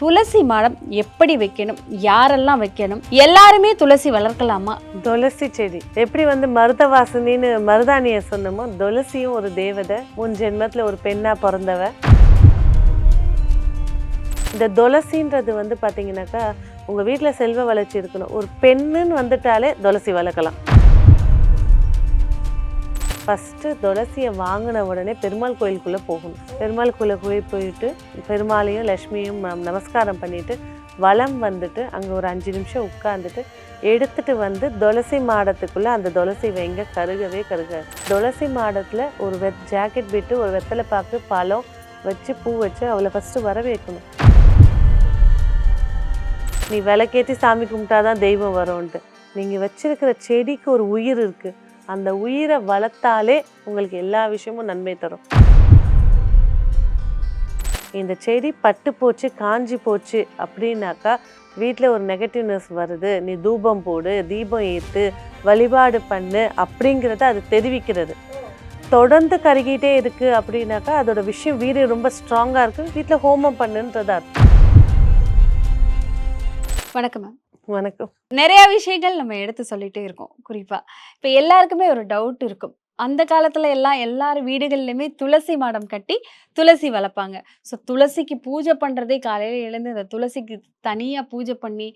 துளசி மாடம் எப்படி வைக்கணும்? யாரெல்லாம் வைக்கணும்? எல்லாருமே துளசி வளர்க்கலாமா? துளசி செடி. எப்படி வந்து மருத வாசனின்னு மருதானிய சொன்னமோ துளசியும் ஒரு தேவதை முன் ஜென்மத்தில் ஒரு பெண்ணா பிறந்தவ. இந்த துளசின்றது வந்து பார்த்தீங்கன்னாக்கா உங்கள் வீட்டில் செல்வ வளர்ச்சி இருக்கணும். ஒரு பெண்ணுன்னு வந்துட்டாலே துளசி வளர்க்கலாம். ஃபஸ்ட்டு துளசியை வாங்கின உடனே பெருமாள் கோயிலுக்குள்ளே போகணும். பெருமாள் கோயிலுக்கு போய் போயிட்டு பெருமாளையும் லக்ஷ்மியும் நமஸ்காரம் பண்ணிட்டு வளம் வந்துட்டு அங்கே ஒரு அஞ்சு நிமிஷம் உட்காந்துட்டு எடுத்துட்டு வந்து துளசி மாடத்துக்குள்ளே அந்த துளசி வைங்க கருகவே கருகாது துளசி மாடத்தில் ஒரு வெத் ஜாக்கெட் விட்டு ஒரு வெத்தலை பாக்கு பழம் வச்சு பூ வச்சு அவளை ஃபஸ்ட்டு வரவேற்கணும். நீ விளக்கேற்றி சாமி கும்பிட்டாதான் தெய்வம் வரும்ன்ட்டு. நீங்கள் வச்சுருக்கிற செடிக்கு ஒரு உயிர் இருக்குது அந்த உயிரை வளர்த்தாலே உங்களுக்கு எல்லா விஷயமும் நன்மை தரும். இந்த செடி பட்டு போச்சு காஞ்சி போச்சு அப்படின்னாக்கா வீட்டில் ஒரு நெகட்டிவ்னஸ் வருது. நீ தூபம் போடு தீபம் ஏற்று வழிபாடு பண்ணு அப்படிங்கிறத அது தெரிவிக்கிறது. தொடர்ந்து கருகிட்டே இருக்குது அப்படின்னாக்கா அதோட விஷயம் வீடு ரொம்ப ஸ்ட்ராங்காக இருக்குது வீட்டில் ஹோமம் பண்ணுன்றது அர்த்தம். வணக்கம் மேம் வணக்கம். நிறைய விஷயங்கள் நம்ம எடுத்து சொல்லிட்டே இருக்கோம் குறிப்பா. இப்ப எல்லாருக்குமே ஒரு டவுட் இருக்கும். அந்த காலத்துல எல்லாம் எல்லார் வீடுகள்லையுமே துளசி மாடம் கட்டி துளசி வளர்ப்பாங்க. ஸோ துளசிக்கு பூஜை பண்றதே காலையில எழுந்து அந்த துளசிக்கு தனியா பூஜை பண்ணி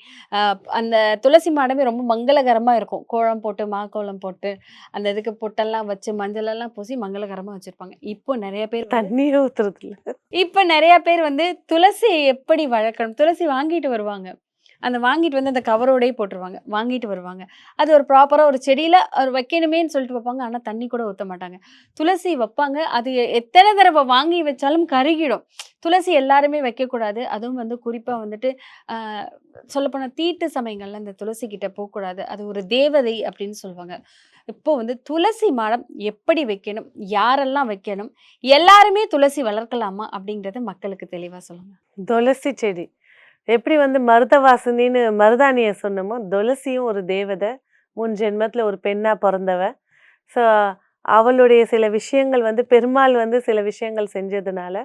அந்த துளசி மாடமே ரொம்ப மங்களகரமா இருக்கும். கோலம் போட்டு மாக்கோலம் போட்டு அந்த இதுக்கு பொட்டெல்லாம் வச்சு மஞ்சள் எல்லாம் பூசி மங்களகரமா வச்சிருப்பாங்க. இப்போ நிறைய பேர் தண்ணீர் ஊற்றுறது இல்லை இப்ப நிறைய பேர் வந்து துளசி எப்படி வளர்க்கணும்? துளசி வாங்கிட்டு வருவாங்க. அந்த வாங்கிட்டு வந்து அந்த கவரோடயே போட்டுருவாங்க. வாங்கிட்டு வருவாங்க. அது ஒரு ப்ராப்பராக ஒரு செடியில் ஒரு வைக்கணுமேன்னு சொல்லிட்டு வைப்பாங்க. ஆனால் தண்ணி கூட ஊற்ற மாட்டாங்க. துளசி வைப்பாங்க. அது எத்தனை தடவை வாங்கி வச்சாலும் கருகிடும். துளசி எல்லாருமே வைக்கக்கூடாது. அதுவும் வந்து குறிப்பாக வந்துட்டு சொல்லப்போனால் தீட்டு சமயங்களில் இந்த துளசி கிட்ட போகக்கூடாது. அது ஒரு தேவதை அப்படின்னு சொல்லுவாங்க. இப்போ வந்து துளசி மரம் எப்படி வைக்கணும்? யாரெல்லாம் வைக்கணும்? எல்லாருமே துளசி வளர்க்கலாமா அப்படிங்கிறத மக்களுக்கு தெளிவாக சொல்லுங்கள் துளசி செடி. எப்படி வந்து மருத வாசனின்னு மருதாணிய சொன்னமோ துளசியும் ஒரு தேவதை முன் ஜென்மத்தில் ஒரு பெண்ணா பிறந்தவ. ஸோ அவளுடைய சில விஷயங்கள் வந்து பெருமாள் வந்து சில விஷயங்கள் செஞ்சதுனால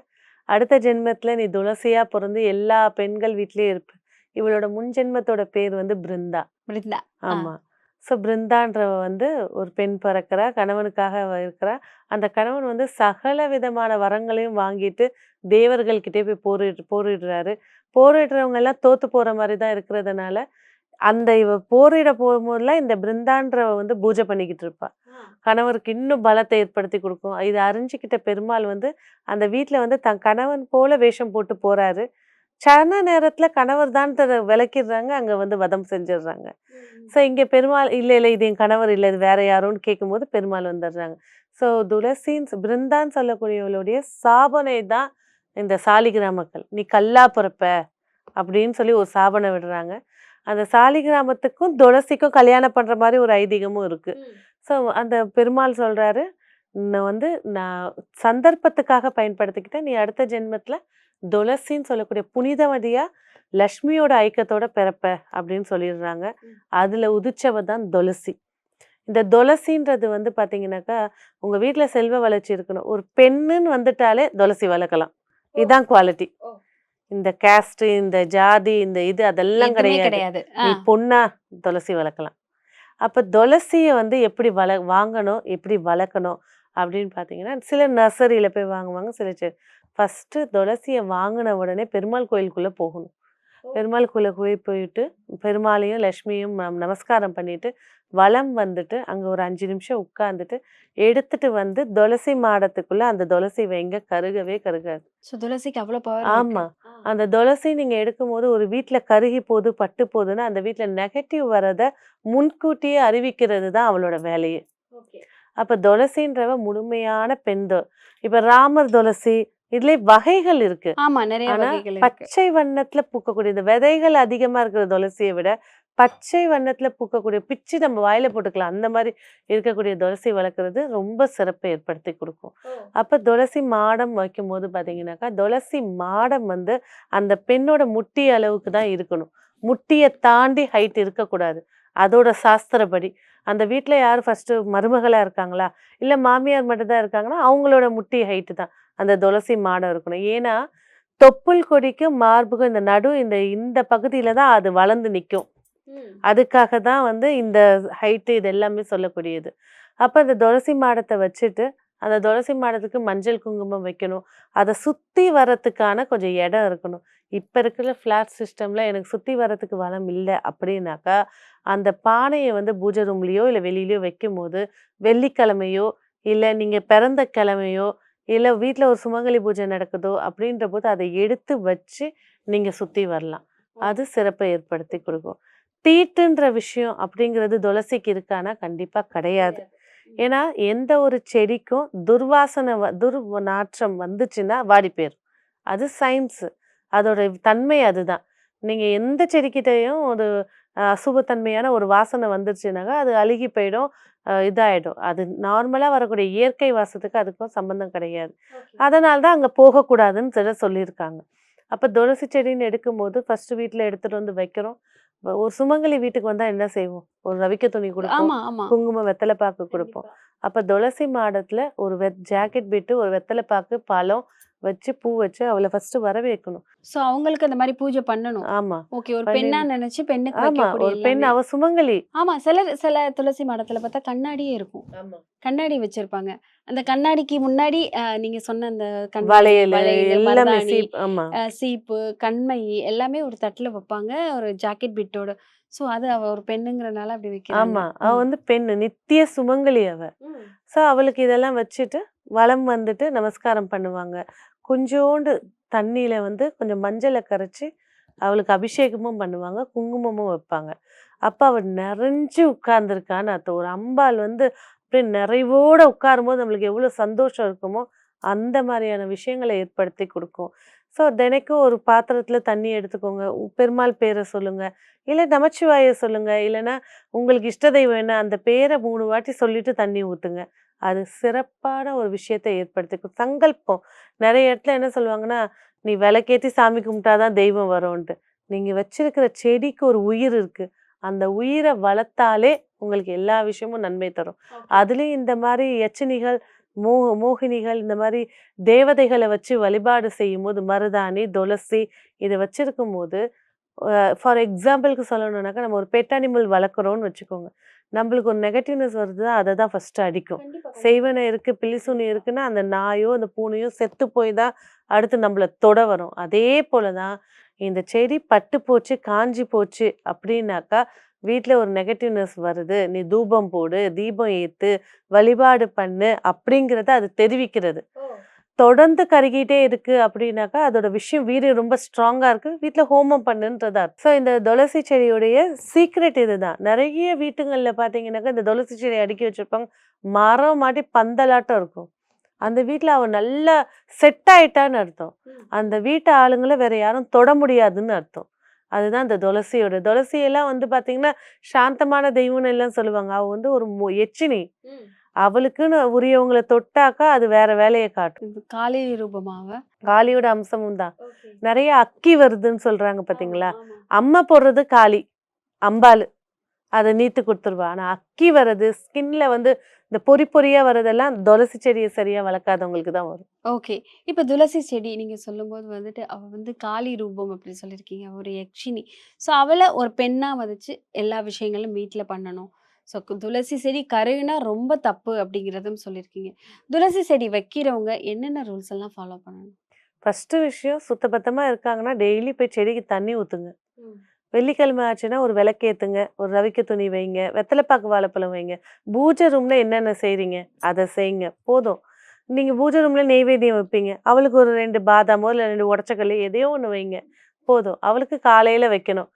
அடுத்த ஜென்மத்தில் நீ துளசியா பிறந்து எல்லா பெண்கள் வீட்லேயும் இருப்ப. இவளோட முன் ஜென்மத்தோட பேர் வந்து பிருந்தா. பிருந்தா. ஆமாம் ஸோ பிருந்தான்றவ வந்து ஒரு பெண் பிறக்கிறா கணவனுக்காக இருக்கிறா. அந்த கணவன் வந்து சகல விதமான வரங்களையும் வாங்கிட்டு தேவர்கள்கிட்டே போய் போரிட்டு போரிடுறாரு. போரிடுறவங்க எல்லாம் தோத்து போற மாதிரி தான் இருக்கிறதுனால அந்த இவ போரிட போகும்போதெல்லாம் இந்த பிருந்தான்றவ வந்து பூஜை பண்ணிக்கிட்டு இருப்பா. கணவருக்கு இன்னும் பலத்தை ஏற்படுத்தி கொடுக்கும். இதை அறிஞ்சிக்கிட்ட பெருமாள் வந்து அந்த வீட்டில் வந்து தன் கணவன் போல வேஷம் போட்டு போறாரு. சன நேரத்துல கணவர் தான் விளக்கிடுறாங்க அங்க வந்து வதம் செஞ்சிடுறாங்க. ஸோ இங்கே பெருமாள் இல்லை இல்லை இது என் கணவர் இல்லை இது வேற யாரோன்னு கேட்கும்போது பெருமாள் வந்துடுறாங்க. ஸோ துளசின் பிருந்தான்னு சொல்லக்கூடியவளுடைய சாபனை தான் இந்த சாலிகிராமக்கள் நீ கல்லா பிறப்ப அப்படின்னு சொல்லி ஒரு சாபனை விடுறாங்க. அந்த சாலிகிராமத்துக்கும் துளசிக்கும் கல்யாணம் பண்ற மாதிரி ஒரு ஐதீகமும் இருக்கு. ஸோ அந்த பெருமாள் சொல்றாரு நான் வந்து நான் சந்தர்ப்பத்துக்காக பயன்படுத்திக்கிட்டேன். நீ அடுத்த ஜென்மத்துல துளசின்னு சொல்லக்கூடிய புனிதவதியா லக்ஷ்மியோட ஐக்கியத்தோட பிறப்ப அப்படின்னு சொல்லிடுறாங்க. அதுல உதிச்சவ தான் துளசி. இந்த துளசின்றது வந்து பாத்தீங்கன்னாக்கா உங்க வீட்ல செல்வ வளர்ச்சி இருக்கணும். ஒரு பெண்ணுன்னு வந்துட்டாலே துளசி வளர்க்கலாம். இதுதான் குவாலிட்டி. இந்த கேஸ்ட் இந்த ஜாதி இந்த இது அதெல்லாம் கிடையாது. நீ பொண்ணா துளசி வளர்க்கலாம். அப்ப துளசியை வந்து எப்படி வள வாங்கணும் எப்படி வளர்க்கணும் அப்படின்னு பார்த்தீங்கன்னா சில நர்சரியில போய் வாங்குவாங்க சில செடி ஃபர்ஸ்ட் துளசியை வாங்கின உடனே பெருமாள் கோயிலுக்குள்ள போகணும். பெருமாள் கோயிலுக்கு போய் போயிட்டு பெருமாளையும் லக்ஷ்மியும் நம் நமஸ்காரம் பண்ணிட்டு வலம் வந்துட்டு அங்க ஒரு அஞ்சு நிமிஷம் உட்கார்ந்துட்டு எடுத்துட்டு வந்து துளசி மாடத்துக்குள்ள அந்த துளசி வைங்க கருகவே கருகாது. துளசிக்கு பவர் ஆமா. அந்த துளசி நீங்க எடுக்கும்போது ஒரு வீட்ல கருகி போகுது பட்டு போகுதுன்னா அந்த வீட்ல நெகட்டிவ் வரத முன்கூட்டியே அறிவிக்கிறது தான் அவளோட வேலையே. அப்ப துளசின்றவ முழுமையான பெண் இப்ப ராமர் துளசி இதுல வகைகள் இருக்கு. ஆனா வகைகள் இருக்கு. பச்சை வண்ணத்துல பூக்கக்கூடிய இந்த விதைகள் அதிகமா இருக்கிற துளசியை விட பச்சை வண்ணத்துல பூக்கக்கூடிய பிச்சு நம்ம வாயில போட்டுக்கலாம். அந்த மாதிரி இருக்கக்கூடிய துளசி வளர்க்குறது ரொம்ப சிறப்பை ஏற்படுத்தி கொடுக்கும். அப்ப துளசி மாடம் வைக்கும் போது பாத்தீங்கன்னாக்கா துளசி மாடம் வந்து அந்த பெண்ணோட முட்டி அளவுக்கு தான் இருக்கணும். முட்டியை தாண்டி ஹைட் இருக்கக்கூடாது. அதோட சாஸ்திரப்படி. அந்த வீட்ல யார் ஃபர்ஸ்ட் மருமகளா இருக்காங்களா? இல்ல மாமியார் மட்டும் தான் இருக்காங்கன்னா அவங்களோட முட்டி ஹைட்டு தான். அந்த துளசி மாடம் இருக்கணும். ஏன்னா தொப்புள் கொடிக்கும் மார்புக்கும் இந்த நடு இந்த இந்த பகுதியில தான் அது வளர்ந்து நிற்கும் அதுக்காக தான் வந்து இந்த ஹைட்டு இது எல்லாமே சொல்லக்கூடியது. அப்போ அந்த துளசி மாடத்தை வச்சுட்டு அந்த துளசி மாடத்துக்கு மஞ்சள் குங்குமம் வைக்கணும். அதை சுற்றி வரத்துக்கான கொஞ்சம் இடம் இருக்கணும். இப்போ இருக்கிற ஃப்ளாட் சிஸ்டமில் எனக்கு சுற்றி வரத்துக்கு வளம் இல்லை அப்படின்னாக்கா அந்த பானையை வந்து பூஜை ரூம்லேயோ இல்லை வெளியிலையோ வைக்கும் போது வெள்ளிக்கிழமையோ இல்லை நீங்கள் பிறந்த கிழமையோ இல்லை வீட்டில் ஒரு சுமங்கலி பூஜை நடக்குதோ அப்படின்ற போது அதை எடுத்து வச்சு நீங்கள் சுற்றி வரலாம். அது சிறப்பை ஏற்படுத்தி கொடுக்கும். தீட்டுன்ற விஷயம் அப்படிங்கிறது துளசிக்கு இருக்கானா? கண்டிப்பாக கிடையாது. ஏன்னா எந்த ஒரு செடிக்கும் துர்வாசனை வ- துர் நாற்றம் வந்துச்சுன்னா வாடி போயிரும். அது சயின்ஸு அதோட தன்மை அதுதான். நீங்கள் எந்த செடிக்கிட்டையும் ஒரு அசுபத்தன்மையான ஒரு வாசனை வந்துருச்சுனாக்கா அது அழுகி போயிடும் அஹ், இதாயிடும். அது நார்மலாக வரக்கூடிய இயற்கை வாசத்துக்கு அதுக்கும் சம்பந்தம் கிடையாது. அதனால தான் அங்கே போகக்கூடாதுன்னு சில சொல்லியிருக்காங்க. அப்போ துளசி செடின்னு எடுக்கும்போது ஃபர்ஸ்ட் வீட்டில் எடுத்துகிட்டு வந்து வைக்கிறோம். ஒரு சுமங்கலி வீட்டுக்கு வந்தால் என்ன செய்வோம்? ஒரு ரவிக்க துணி கொடுப்போம். குங்குமம் வெத்தலை பாக்கு கொடுப்போம். அப்போ துளசி மாடத்தில் ஒரு வெத் ஜாக்கெட் விட்டு ஒரு வெத்தலை பாக்கு பழம் வச்சு பூ வச்சு அவளை ஃபர்ஸ்ட் வரவேற்கணும் சோ அவங்களுக்கு அந்த மாதிரி பூஜை பண்ணணும். ஆமா. ஓகே ஒரு பண்ணி- பெண்ணா நினைச்சு பெண்ணுக்கு ஆமா ஒரு பெண். அவ சுமங்கலி. ஆமா சில சில துளசி மடத்துல பார்த்தா கண்ணாடியே இருக்கும். கண்ணாடி வச்சிருப்பாங்க. அந்த கண்ணாடிக்கு முன்னாடி நீங்க சொன்ன அந்த கண்ணாடி, வளையல் சீப்பு கண்மை எல்லாமே ஒரு தட்டுல வைப்பாங்க. ஒரு ஜாக்கெட் பிட்டோட சோ அது அவ ஒரு பெண்ணுங்கிறனால அப்படி வைக்கிறாங்க. ஆமா அவ வந்து பெண் நித்திய சுமங்கலி அவ. ஸோ அவளுக்கு இதெல்லாம் வச்சுட்டு வலம் வந்துட்டு நமஸ்காரம் பண்ணுவாங்க. கொஞ்சோண்டு தண்ணியில் வந்து கொஞ்சம் மஞ்சளை கரைச்சி அவளுக்கு அபிஷேகமும் பண்ணுவாங்க குங்குமமும் வைப்பாங்க. அப்போ அவள் நிறைஞ்சு உட்கார்ந்துருக்கான்னு அர்த்தம். ஒரு அம்பாள் வந்து அப்படியே நிறைவோடு உட்காரும்போது நம்மளுக்கு எவ்வளோ சந்தோஷம் இருக்குமோ அந்த மாதிரியான விஷயங்களை ஏற்படுத்தி கொடுக்கும். ஸோ தினைக்கும் ஒரு பாத்திரத்தில் தண்ணி எடுத்துக்கோங்க. பெருமாள் பேரை சொல்லுங்கள் இல்லை நமச்சிவாயை சொல்லுங்கள் இல்லைன்னா உங்களுக்கு இஷ்ட தெய்வம் என்ன? அந்த பேரை மூணு வாட்டி சொல்லிட்டு தண்ணி ஊற்றுங்க அது சிறப்பான ஒரு விஷயத்தை ஏற்படுத்தி கொடு- சங்கல்பம். நிறைய இடத்துல என்ன சொல்லுவாங்கன்னா நீ விளக்கேத்தி சாமி கும்பிட்டாதான் தெய்வம் வரும்ன்ட்டு. நீங்க வச்சிருக்கிற செடிக்கு ஒரு உயிர் இருக்கு. அந்த உயிரை வளர்த்தாலே உங்களுக்கு எல்லா விஷயமும் நன்மை தரும். அதுலயும் இந்த மாதிரி யட்சினிகள் மோ மோகினிகள் இந்த மாதிரி தேவதைகளை வச்சு வழிபாடு செய்யும் போது மருதாணி துளசி இதை வச்சிருக்கும் போது ஃபார் எக்ஸாம்பிளுக்கு சொல்லணும்னாக்கா நம்ம ஒரு பெட் அனிமல் வளர்க்குறோம்னு வச்சுக்கோங்க. நம்மளுக்கு ஒரு நெகட்டிவ்னஸ் வருது அதை தான் ஃபர்ஸ்ட் அடிக்கும். செய்வனை இருக்கு பிலிசுனி இருக்குன்னா அந்த நாயோ அந்த பூனையோ செத்து போய் தான் அடுத்து நம்மள தொட வரும். அதே போல தான் இந்த செடி பட்டு போச்சு காஞ்சி போச்சு அப்படின்னாக்கா வீட்டில் ஒரு நெகட்டிவ்னஸ் வருது. நீ தூபம் போடு தீபம் ஏத்து வழிபாடு பண்ணு அப்படிங்கிறத அது தெரிவிக்கிறது. தொடர்ந்து கருகிட்டே இருக்கு அப்படின்னாக்கா அதோட விஷயம் வீரியம் ரொம்ப ஸ்ட்ராங்கா இருக்கு. வீட்டில் ஹோமம் பண்ணுன்றதா ஸோ இந்த துளசி செடியுடைய சீக்ரெட் இதுதான். நிறைய வீட்டுங்களில் பார்த்தீங்கன்னாக்கா இந்த துளசி செடி அடுக்கி வச்சிருப்பாங்க. மரம் மாட்டி பந்தலாட்டம் இருக்கும். அந்த வீட்டில் அவ நல்லா செட் ஆயிட்டான்னு அர்த்தம். அந்த வீட்டு ஆளுங்களை வேற யாரும் தொட முடியாதுன்னு அர்த்தம். அதுதான் இந்த துளசியோட. துளசியெல்லாம் வந்து பார்த்தீங்கன்னா சாந்தமான தெய்வம்னு எல்லாம் சொல்லுவாங்க. அவ வந்து ஒரு எச்சினி. அவளுக்குன்னு உரியவங்களை தொட்டாக்கா அது வேற வேலையை காட்டும். காளி ரூபமாவ? காளியோட அம்சமும் தான். நிறைய அக்கி வருதுன்னு சொல்றாங்க பாத்தீங்களா அம்மா போடுறது காளி அம்பாள். அதை நீத்து கொடுத்துருவா. ஆனா அக்கி வர்றது ஸ்கின்ல வந்து இந்த பொறி பொறியா வர்றதெல்லாம் துளசி செடியை சரியா வளர்க்காதவங்களுக்கு தான் வரும். ஓகே. இப்போ துளசி செடி நீங்க சொல்லும்போது வந்துட்டு அவ வந்து காளி ரூபம் அப்படி சொல்லியிருக்கீங்க ஒரு யக்ஷினி ஸோ அவளை ஒரு பெண்ணா மதிச்சு எல்லா விஷயங்களும் வீட்டில் பண்ணணும். ஸோ துளசி செடி கருகுனா ரொம்ப தப்பு அப்படிங்கிறதும் சொல்லியிருக்கீங்க. துளசி செடி வைக்கிறவங்க என்னென்ன ரூல்ஸ் எல்லாம் ஃபாலோ பண்ணணும்? ஃபர்ஸ்ட் விஷயம் சுத்தபத்தமா இருக்காங்கன்னா டெய்லி போய் செடிக்கு தண்ணி ஊத்துங்க. வெள்ளிக்கிழமை ஆச்சுன்னா ஒரு விளக்கேத்துங்க ஒரு ரவிக்க துணி வைங்க வெத்தலைப்பாக்கு வாழைப்பழம் வைங்க. பூஜை ரூம்ல என்னென்ன செய்றீங்க அதை செய்யுங்க போதும். நீங்க பூஜை ரூம்ல நெய்வேத்தியம் வைப்பீங்க. அவளுக்கு ஒரு ரெண்டு பாதாமோ இல்லை ரெண்டு உடச்சக்கல்லு எதையோ ஒன்று வைங்க போதும். அவளுக்கு காலையில வைக்கணும்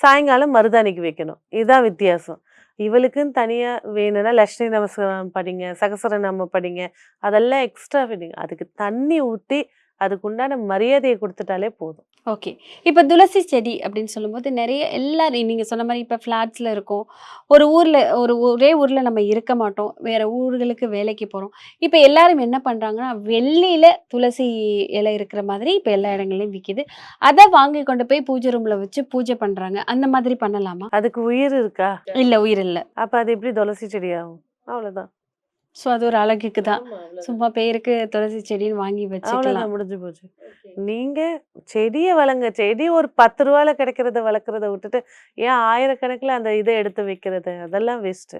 சாயங்காலம் மருதாணிக்கு வைக்கணும். இதுதான் வித்தியாசம். இவளுக்குன்னு தனியாக வேணும்னா லட்சுமி நமஸ்காரம் படிங்க சகசரநாம படிங்க அதெல்லாம் எக்ஸ்ட்ரா ஃபிட்டிங் அதுக்கு தண்ணி ஊற்றி அதுக்கு உண்டான மரியாதையை கொடுத்துட்டாலே போதும். ஓகே. இப்போ துளசி செடி அப்படின்னு சொல்லும்போது நிறைய எல்லாரும் நீங்கள் சொன்ன மாதிரி இப்போ ஃப்ளாட்ஸில் இருக்கோம். ஒரு ஊரில் ஒரு ஒரே ஊரில் நம்ம இருக்க மாட்டோம். வேற ஊர்களுக்கு வேலைக்கு போகிறோம் இப்போ எல்லாரும் என்ன பண்ணுறாங்கன்னா வெள்ளியில் துளசி இலை இருக்கிற மாதிரி இப்போ எல்லா இடங்கள்லையும் விற்கிது அதை வாங்கி கொண்டு போய் பூஜை ரூமில் வச்சு பூஜை பண்ணுறாங்க அந்த மாதிரி பண்ணலாமா? அதுக்கு உயிர் இருக்கா? இல்லை உயிர் இல்லை. அப்ப அது எப்படி துளசி செடி ஆகும் அவ்வளவுதான். ஸோ அது ஒரு அழகுக்கு தான். சும்மா பேருக்கு துளசி செடின்னு வாங்கி வச்சுக்கலாம். முடிஞ்சு போச்சு. நீங்க செடியை வளங்க செடி ஒரு பத்து ரூபாயில கிடைக்கிறத வளர்க்குறத விட்டுட்டு ஏன் ஆயிரக்கணக்கில் அந்த இதை எடுத்து வைக்கிறது? அதெல்லாம் வேஸ்ட்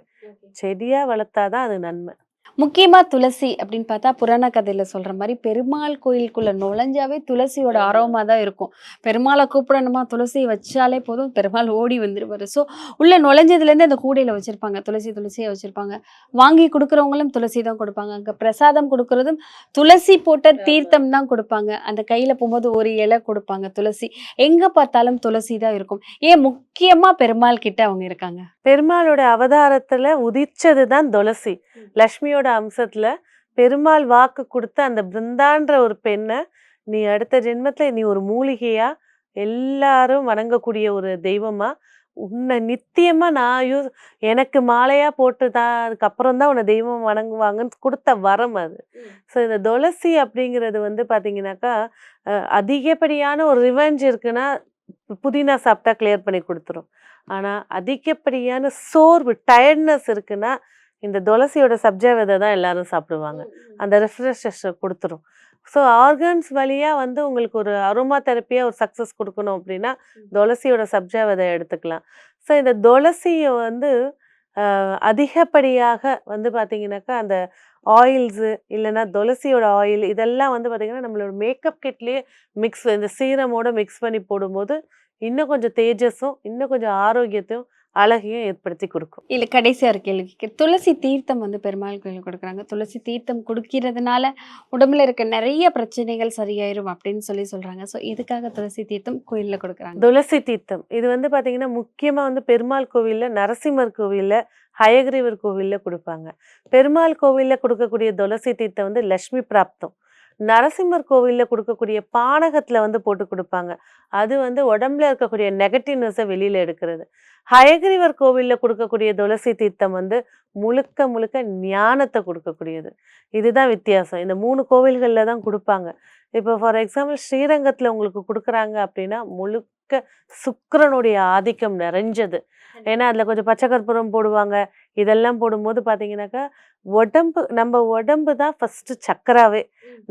செடியா வளர்த்தாதான் அது நன்மை. முக்கியமா துளசி அப்படின்னு பார்த்தா புராண கதையில சொல்ற மாதிரி பெருமாள் கோயிலுக்குள்ள நுழைஞ்சாவே துளசியோட அரோமா தான் இருக்கும். பெருமாளை கூப்பிடணுமா? துளசியை வச்சாலே போதும். பெருமாள் ஓடி வந்துருவாரு. ஸோ உள்ள நுழைஞ்சதுலேருந்து அந்த கூடையில வச்சிருப்பாங்க. துளசி துளசியை வச்சிருப்பாங்க. வாங்கி கொடுக்குறவங்களும் துளசி தான் கொடுப்பாங்க. அங்க பிரசாதம் கொடுக்கறதும் துளசி போட்ட தீர்த்தம் தான் கொடுப்பாங்க. அந்த கையில போகும்போது ஒரு இலை கொடுப்பாங்க துளசி. எங்க பார்த்தாலும் துளசி தான் இருக்கும். ஏன் முக்கியமா பெருமாள் கிட்ட அவங்க இருக்காங்க? பெருமாளோட அவதாரத்துல உதிச்சது தான் துளசி லக்ஷ்மியோட அம்சத்துல பெருமாள் வாக்கு கொடுத்த அந்த பிருந்தான்ற ஒரு பெண்ணை நீ அடுத்த ஜென்மத்துல நீ ஒரு மூலிகையா எல்லாரும் வணங்கக்கூடிய ஒரு தெய்வமா? உன்னை நித்தியமா நான் யூஸ் எனக்கு மாலையா போட்டு தான் அதுக்கப்புறம் தான் உன்னை தெய்வம் வணங்குவாங்கன்னு கொடுத்த வரம் அது. ஸோ இந்த துளசி அப்படிங்கிறது வந்து பார்த்தீங்கன்னாக்கா அதிகப்படியான ஒரு ரிவெஞ்ச் இருக்குன்னா புதினா சாப்பிட்டா கிளியர் பண்ணி கொடுத்துரும். ஆனால் அதிகப்படியான சோர்வு டயர்ட்னஸ் இருக்குன்னா இந்த துளசியோட சப்ஜா விதை தான் எல்லாரும் சாப்பிடுவாங்க. அந்த ரெஃப்ரெஷஸ் கொடுத்துரும். ஸோ ஆர்கன்ஸ் வழியாக வந்து உங்களுக்கு ஒரு அரோமா தெரப்பியாக ஒரு சக்ஸஸ் கொடுக்கணும் அப்படின்னா துளசியோட சப்ஜா விதை எடுத்துக்கலாம். ஸோ இந்த துளசியை வந்து அதிகப்படியாக வந்து பார்த்தீங்கன்னாக்கா அந்த ஆயில்ஸு இல்லைன்னா துளசியோட ஆயில் இதெல்லாம் வந்து பார்த்தீங்கன்னா நம்மளோட மேக்கப் கிட்லேயே மிக்ஸ் இந்த சீரமோட மிக்ஸ் பண்ணி போடும்போது இன்னும் கொஞ்சம் தேஜஸும் இன்னும் கொஞ்சம் ஆரோக்கியத்தையும் அழகையும் ஏற்படுத்தி கொடுக்கும். இல்ல கடைசியா ஒரு கேள்வி கேட்கிறேன். துளசி தீர்த்தம் வந்து பெருமாள் கோயில் கொடுக்குறாங்க. துளசி தீர்த்தம் குடிக்கிறதுனால உடம்புல இருக்க நிறைய பிரச்சனைகள் சரியாயிரும் அப்படின்னு சொல்லி சொல்றாங்க. ஸோ இதுக்காக துளசி தீர்த்தம் கோயில்ல கொடுக்குறாங்க. துளசி தீர்த்தம். இது வந்து பார்த்தீங்கன்னா முக்கியமாக வந்து பெருமாள் கோவிலில் நரசிம்மர் கோவிலில் ஹயகிரீவர் கோவிலில் கொடுப்பாங்க. பெருமாள் கோவிலில் கொடுக்கக்கூடிய துளசி தீர்த்தம் வந்து லக்ஷ்மி பிராப்தம். நரசிம்மர் கோவிலில் கொடுக்கக்கூடிய பானகத்தில் வந்து போட்டு கொடுப்பாங்க. அது வந்து உடம்புல இருக்கக்கூடிய நெகட்டிவ்னஸை வெளியில் எடுக்கிறது. ஹயகிரிவர் கோவிலில் கொடுக்கக்கூடிய துளசி தீர்த்தம் வந்து முழுக்க முழுக்க ஞானத்தை கொடுக்கக்கூடியது. இதுதான் வித்தியாசம். இந்த மூணு கோவில்களில் தான் கொடுப்பாங்க. இப்போ ஃபார் எக்ஸாம்பிள் ஸ்ரீரங்கத்தில் உங்களுக்கு கொடுக்குறாங்க அப்படின்னா முழுக்க சுக்கிரனுடைய ஆதிக்கம் நிறைஞ்சது. ஏன்னா அதில் கொஞ்சம் பச்சை கற்பூரம் போடுவாங்க. இதெல்லாம் போடும்போது பார்த்தீங்கன்னாக்கா உடம்பு நம்ம உடம்பு தான் ஃபஸ்ட்டு சக்கராவே.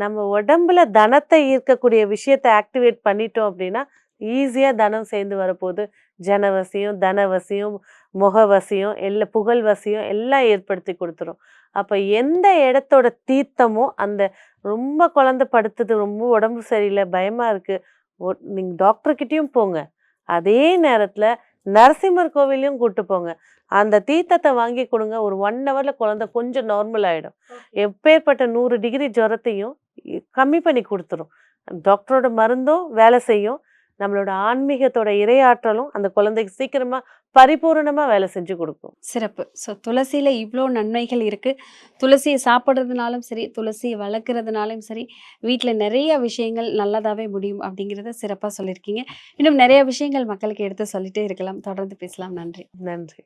நம்ம உடம்புல தனத்தை ஈர்க்கக்கூடிய விஷயத்தை ஆக்டிவேட் பண்ணிட்டோம் அப்படின்னா ஈஸியாக தனம் சேர்ந்து வரப்போகுது. ஜனவசியம் தனவசியம் முகவசியம் எல்லா புகழ்வசியம் எல்லாம் ஏற்படுத்தி கொடுத்துரும். அப்போ எந்த இடத்தோட தீர்த்தமோ அந்த ரொம்ப குழந்தை படுத்துது ரொம்ப உடம்பு சரியில்லை பயமாக இருக்குது நீங்கள் டாக்டர்கிட்டயும் போங்க. அதே நேரத்தில் நரசிம்மர் கோவிலையும் கூட்டு போங்க. அந்த தீர்த்தத்தை வாங்கி கொடுங்க. ஒரு ஒன் ஹவரில் குழந்தை கொஞ்சம் நார்மல் ஆகிடும் எப்பேற்பட்ட நூறு டிகிரி ஜுரத்தையும் கம்மி பண்ணி கொடுத்துரும். டாக்டரோட மருந்தும் வேலை செய்யும். நம்மளோட ஆன்மீகத்தோட இரையாற்றலும் அந்த குழந்தைக்கு சீக்கிரமா பரிபூரணமா வேலை செஞ்சு கொடுக்கும். சிறப்பு. ஸோ துளசியில் இவ்வளோ நன்மைகள் இருக்குது துளசியை சாப்பிட்றதுனாலும் சரி துளசியை வளர்க்குறதுனாலும் சரி வீட்டில் நிறைய விஷயங்கள் நல்லதாகவே முடியும் அப்படிங்கிறத சிறப்பாக சொல்லியிருக்கீங்க. இன்னும் நிறைய விஷயங்கள் மக்களுக்கு எடுத்து சொல்லிட்டே இருக்கலாம். தொடர்ந்து பேசலாம். நன்றி. நன்றி.